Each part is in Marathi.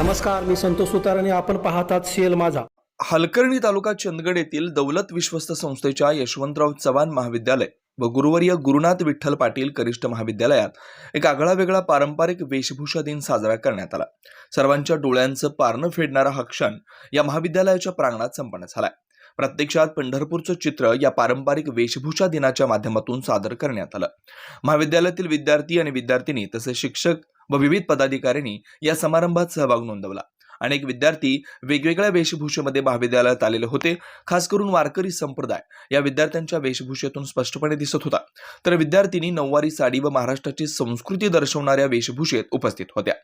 नमस्कार मी संतोष सुतार आणि आपण पाहतात सीएल माझा. हलकर्णी तालुका चंदगड येथील दौलत विश्वस्त संस्थेच्या यशवंतराव चव्हाण महाविद्यालय व गुरुवर्य गुरुनाथ विठ्ठल पाटील कनिष्ठ महाविद्यालयात एक आगळा वेगळा पारंपरिक वेशभूषा दिन साजरा करण्यात आला. सर्वांच्या डोळ्यांचं पारणं फेडणारा हा क्षण या महाविद्यालयाच्या प्रांगणात संपन्न झालाय. प्रत्यक्षात पंढरपूरचं चित्र या पारंपरिक वेशभूषा दिनाच्या माध्यमातून सादर करण्यात आलं. महाविद्यालयातील विद्यार्थी आणि विद्यार्थिनी तसेच शिक्षक व विविध पदाधिकाऱ्यांनी या समारंभात सहभाग नोंदवला. अनेक विद्यार्थी वेगवेगळ्या वेशभूषेमध्ये महाविद्यालयात आलेले होते. खास करून वारकरी संप्रदाय या विद्यार्थ्यांच्या वेशभूषेतून स्पष्टपणे दिसत होता. तर विद्यार्थिनी नऊवारी साडी व महाराष्ट्राची संस्कृती दर्शवणाऱ्या वेशभूषेत उपस्थित होत्या.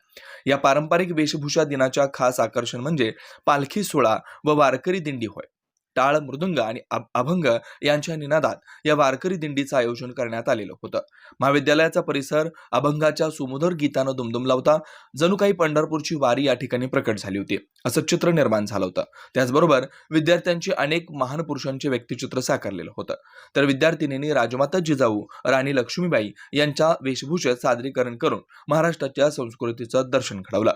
या पारंपरिक वेशभूषा दिनाच्या खास आकर्षण म्हणजे पालखी सोहळा व वारकरी दिंडी होय. टाळ मृदुंग आणि अभंग यांच्या निनादात या वारकरी दिंडीचं आयोजन करण्यात आलेलं होतं. महाविद्यालयाचा परिसर अभंगाच्या सुमधुर गीतानं दुमदुमला होता जणू काही पंढरपूरची वारी या ठिकाणी प्रकट झाली होती. असं चित्र निर्माण झालं होतं. त्याचबरोबर विद्यार्थ्यांची अनेक महान पुरुषांचे व्यक्तिचित्र साकारलेलं होतं. तर विद्यार्थिनींनी राजमाता जिजाऊ राणी लक्ष्मीबाई यांच्या वेशभूषेत सादरीकरण करून महाराष्ट्राच्या संस्कृतीचं दर्शन घडवलं.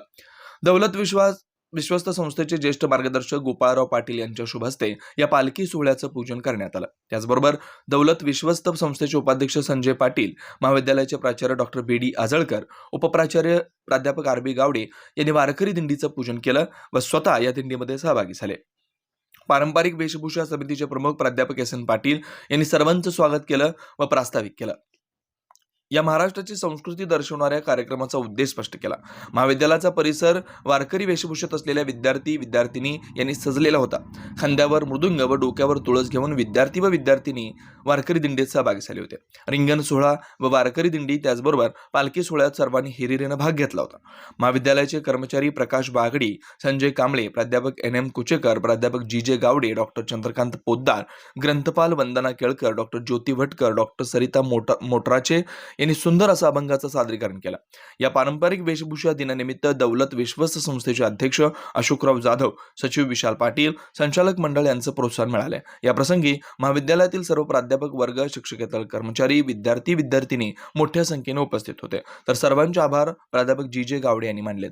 दौलत विश्वास विश्वस्त संस्थेचे ज्येष्ठ मार्गदर्शक गोपाळराव पाटील यांच्या शुभ हस्ते या पालखी सोहळ्याचं पूजन करण्यात आलं. त्याचबरोबर दौलत विश्वस्त संस्थेचे उपाध्यक्ष संजय पाटील महाविद्यालयाचे प्राचार्य डॉक्टर बी. डी. आजळकर उपप्राचार्य प्राध्यापक आर. बी. गावडे यांनी वारकरी दिंडीचं पूजन केलं व स्वतः या दिंडीमध्ये सहभागी झाले. पारंपरिक वेशभूषा समितीचे प्रमुख प्राध्यापक एस. एन. पाटील यांनी सर्वांचं स्वागत केलं व प्रास्ताविक केलं. या महाराष्ट्राची संस्कृती दर्शवणाऱ्या कार्यक्रमाचा उद्देश स्पष्ट केला. महाविद्यालयाचा परिसर वारकरी वेशभूषेत असलेल्या विद्यार्थी विद्यार्थिनी यांनी सजलेला होता. खांद्यावर मृदुंग व डोक्यावर तुळस घेऊन विद्यार्थी व विद्यार्थिनी वारकरी दिंडीत सहभागी झाले होते. रिंगण सोहळा व वारकरी दिंडी त्याचबरोबर पालखी सोहळ्यात सर्वांनी हिरिरीनं भाग घेतला होता. महाविद्यालयाचे कर्मचारी प्रकाश बागडी संजय कांबळे प्राध्यापक एन एम कुचेकर प्राध्यापक G J Gawade doctor Chandrakant Poddar ग्रंथपाल Vandana Kelkar doctor Jyoti Bhatkar doctor Sarita मोटा मोटराचे यांनी सुंदर असं अभंगाचं सादरीकरण केलं. या पारंपरिक वेशभूषा दिनानिमित्त दौलत विश्वस्त संस्थेचे अध्यक्ष अशोकराव जाधव सचिव विशाल पाटील संचालक मंडळ यांचं प्रोत्साहन मिळाले या प्रसंगी महाविद्यालयातील सर्व प्राध्यापक वर्ग शिक्षकेतर कर्मचारी विद्यार्थी विद्यार्थिनी मोठ्या संख्येने उपस्थित होते. तर सर्वांचे आभार प्राध्यापक जी जे गावडे यांनी मानलेत.